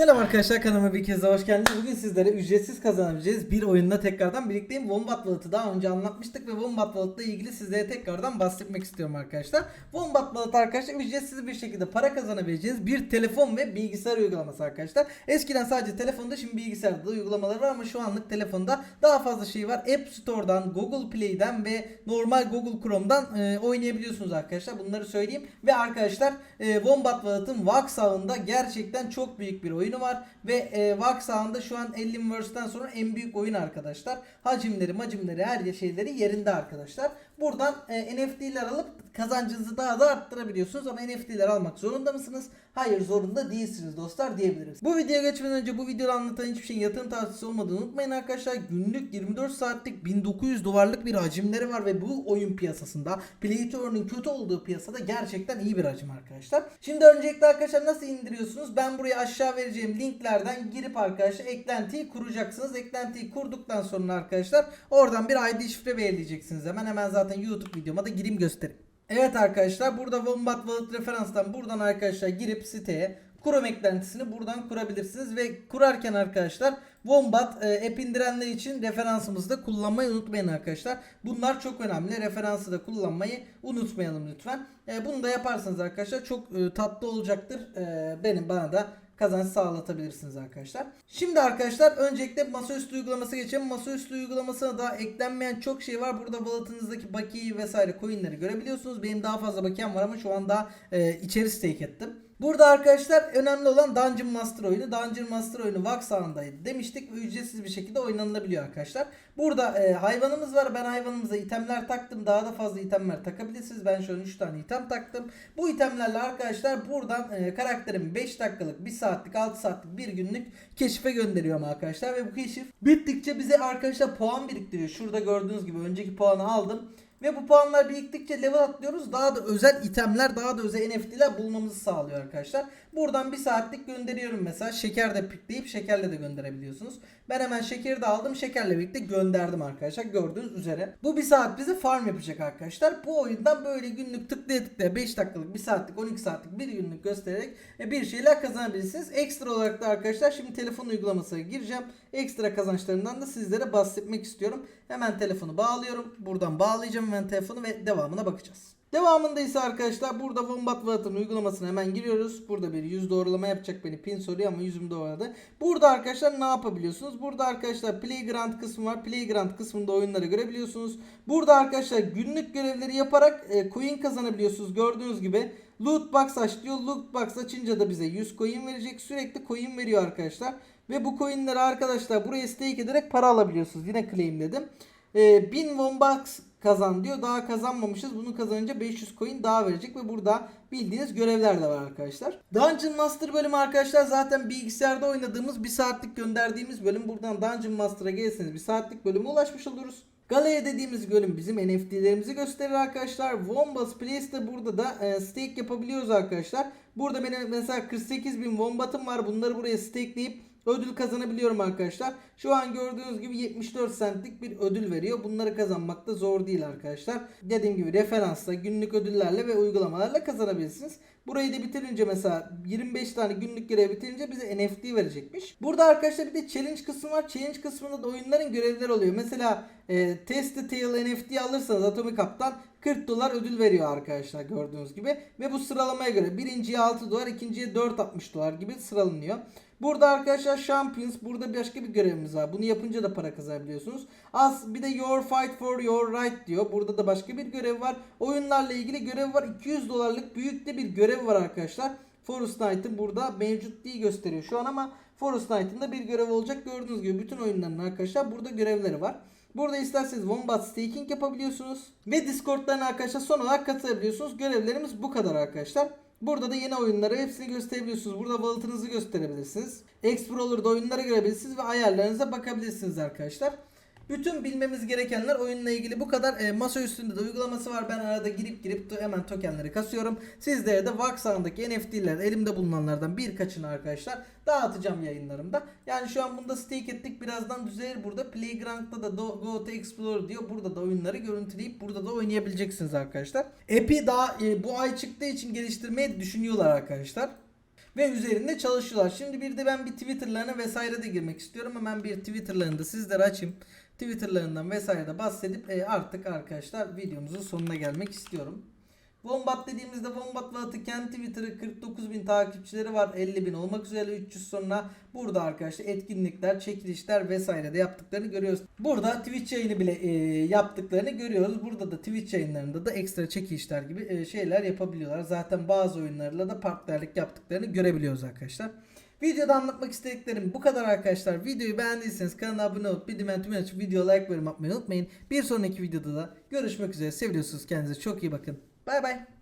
Selam arkadaşlar kanalıma bir kez daha hoş geldiniz. Bugün sizlere ücretsiz kazanabileceğiz bir oyunla tekrardan birlikteyim. Wombat Wallet'ı daha önce anlatmıştık ve Wombat Wallet'la ilgili sizlere tekrardan bahsetmek istiyorum arkadaşlar. Wombat Wallet arkadaşlar ücretsiz bir şekilde para kazanabileceğiniz bir telefon ve bilgisayar uygulaması arkadaşlar. Eskiden sadece telefonda şimdi bilgisayarda da uygulamaları var ama şu anlık telefonda daha fazla şey var. App Store'dan, Google Play'den ve normal Google Chrome'dan e, oynayabiliyorsunuz arkadaşlar. Bunları söyleyeyim. Ve arkadaşlar e, Wombat Wallet'ın Wax ağında gerçekten çok büyük bir oyunu var. Ve e, Wax ağında şu an Alienverse'den sonra en büyük oyun arkadaşlar. Hacimleri, macimleri, her şeyleri yerinde arkadaşlar. Buradan e, NFT'ler alıp kazancınızı daha da arttırabiliyorsunuz. Ama NFT'ler almak zorunda mısınız? Hayır zorunda değilsiniz dostlar diyebiliriz. Bu videoya geçmeden önce bu videoda anlatan hiçbir şeyin yatırım tavsiyesi olmadığını unutmayın arkadaşlar. Günlük 24 saatlik 1900 dolarlık bir hacimleri var ve bu oyun piyasasında Play to Earn'in kötü olduğu piyasada gerçekten iyi bir hacim arkadaşlar. Şimdi öncelikle arkadaşlar nasıl indiriyorsunuz? Ben buraya aşağı vereceğim linklerden girip arkadaşlar eklentiyi kuracaksınız. Eklentiyi kurduktan sonra arkadaşlar oradan bir ID şifre belirleyeceksiniz. Hemen hemen zaten YouTube videoma da gireyim göstereyim. Evet arkadaşlar burada Wombat Wallet referanstan buradan arkadaşlar girip siteye Chrome eklentisini buradan kurabilirsiniz ve kurarken arkadaşlar Wombat e, app indirenler için referansımızı da kullanmayı unutmayın arkadaşlar. Bunlar çok önemli. Referansı da kullanmayı unutmayalım lütfen. E, bunu da yaparsanız arkadaşlar çok e, tatlı olacaktır. E, benim bana da kazanç sağlatabilirsiniz arkadaşlar. Şimdi arkadaşlar öncelikle masaüstü uygulaması geçelim. Masaüstü uygulamasına da eklenmeyen çok şey var. Burada wallet'ınızdaki bakiyeyi vesaire coinleri görebiliyorsunuz. Benim daha fazla bakiyem var ama şu an daha e, içeri stake ettim. Burada arkadaşlar önemli olan Dungeon Master oyunu. Dungeon Master oyunu Vax ağındaydı demiştik ve ücretsiz bir şekilde oynanabiliyor arkadaşlar. Burada e, hayvanımız var. Ben hayvanımıza itemler taktım. Daha da fazla itemler takabilirsiniz. Ben şu an 3 tane item taktım. Bu itemlerle arkadaşlar buradan e, karakterimi 5 dakikalık, 1 saatlik, 6 saatlik, 1 günlük keşife gönderiyorum arkadaşlar. Ve bu keşif bittikçe bize arkadaşlar puan biriktiriyor. Şurada gördüğünüz gibi önceki puanı aldım. Ve bu puanlar biriktikçe level atlıyoruz. Daha da özel itemler, daha da özel NFT'ler bulmamızı sağlıyor arkadaşlar. Buradan bir saatlik gönderiyorum mesela. Şeker de pikleyip şekerle de gönderebiliyorsunuz. Ben hemen şekeri de aldım. Şekerle birlikte gönderdim arkadaşlar. Gördüğünüz üzere. Bu bir saat bize farm yapacak arkadaşlar. Bu oyundan böyle günlük tıklaya tıklaya 5 dakikalık, 1 saatlik, 12 saatlik, 1 günlük göstererek e, bir şeyler kazanabilirsiniz. Ekstra olarak da arkadaşlar şimdi telefon uygulamasına gireceğim. Ekstra kazançlarından da sizlere bahsetmek istiyorum. Hemen telefonu bağlıyorum. Buradan bağlayacağım hemen telefonu ve devamına bakacağız. Devamında ise arkadaşlar burada Wombat Wallet'ın uygulamasına hemen giriyoruz. Burada bir yüz doğrulama yapacak beni pin soruyor ama yüzüm doğradı. Burada arkadaşlar ne yapabiliyorsunuz? Burada arkadaşlar Playground kısmı var. Playground kısmında oyunları görebiliyorsunuz. Burada arkadaşlar günlük görevleri yaparak e, coin kazanabiliyorsunuz. Gördüğünüz gibi Loot Box aç diyor. Loot Box açınca da bize 100 coin verecek. Sürekli coin veriyor arkadaşlar. Ve bu coinleri arkadaşlar buraya stake ederek para alabiliyorsunuz. Yine claimledim. E, 1000 Wombox kazan diyor. Daha kazanmamışız. Bunu kazanınca 500 coin daha verecek ve burada bildiğiniz görevler de var arkadaşlar. Dungeon Master bölümü arkadaşlar zaten bilgisayarda oynadığımız bir saatlik gönderdiğimiz bölüm. Buradan Dungeon Master'a gelirseniz bir saatlik bölüme ulaşmış oluruz. Galaya dediğimiz bölüm bizim NFT'lerimizi gösterir arkadaşlar. Wombats Place'de burada da e, stake yapabiliyoruz arkadaşlar. Burada benim mesela 48 bin Wombat'ım var. Bunları buraya stakeleyip ödül kazanabiliyorum arkadaşlar. Şu an gördüğünüz gibi 74 centlik bir ödül veriyor. Bunları kazanmak da zor değil arkadaşlar. Dediğim gibi referansla, günlük ödüllerle ve uygulamalarla kazanabilirsiniz. Burayı da bitirince mesela 25 tane günlük görev bitirince bize NFT verecekmiş. Burada arkadaşlar bir de challenge kısmı var. Challenge kısmında da oyunların görevleri oluyor. Mesela e, Test the Tail NFT alırsanız Atomic Up'tan 40 dolar ödül veriyor arkadaşlar gördüğünüz gibi. Ve bu sıralamaya göre birinciye 6 dolar, ikinciye 4.60 dolar gibi sıralanıyor. Burada arkadaşlar Champions burada başka bir görevimiz var. Bunu yapınca da para kazanabiliyorsunuz. Az bir de Your Fight for Your Right diyor. Burada da başka bir görev var. Oyunlarla ilgili görev var. 200 dolarlık büyük de bir görev var arkadaşlar. Forest Knight'ın burada mevcut değil gösteriyor şu an ama Forest Knight'ın da bir görev olacak. Gördüğünüz gibi bütün oyunların arkadaşlar burada görevleri var. Burada isterseniz Wombat Staking yapabiliyorsunuz. Ve Discord'dan arkadaşlar son olarak katılabiliyorsunuz. Görevlerimiz bu kadar arkadaşlar. Burada da yeni oyunları hepsini gösterebiliyorsunuz. Burada wallet'ınızı gösterebilirsiniz. Explorer'da oyunlara görebilirsiniz ve ayarlarınıza bakabilirsiniz arkadaşlar. Bütün bilmemiz gerekenler oyunla ilgili bu kadar. E, masa üstünde de uygulaması var. Ben arada girip girip hemen tokenleri kasıyorum. Sizlere de Vax ağındaki NFT'ler elimde bulunanlardan birkaçını arkadaşlar dağıtacağım yayınlarımda. Yani şu an bunda stake ettik. Birazdan düzelir burada. Playground'da da Go to Explore diyor. Burada da oyunları görüntüleyip burada da oynayabileceksiniz arkadaşlar. App'i daha e, bu ay çıktığı için geliştirmeyi düşünüyorlar arkadaşlar. Ve üzerinde çalışıyorlar. Şimdi bir de ben bir Twitter'larına vesaire de girmek istiyorum. Hemen bir Twitter'larını da sizlere açayım. Twitter'larından vesaire de bahsedip e, artık arkadaşlar videomuzun sonuna gelmek istiyorum. Wombat dediğimizde Wombat Vaat'ı kendi Twitter'ı 49 bin takipçileri var. 50 bin olmak üzere 300 sonra burada arkadaşlar etkinlikler, çekilişler vesaire de yaptıklarını görüyoruz. Burada Twitch yayını bile e, yaptıklarını görüyoruz. Burada da Twitch yayınlarında da ekstra çekilişler gibi e, şeyler yapabiliyorlar. Zaten bazı oyunlarla da partnerlik yaptıklarını görebiliyoruz arkadaşlar. Videoda anlatmak istediklerim bu kadar arkadaşlar. Videoyu beğendiyseniz kanala abone olup bildirim tümünü açıp video like ve yorum atmayı unutmayın. Bir sonraki videoda da görüşmek üzere. Seviyorsunuz kendinize çok iyi bakın. 拜拜。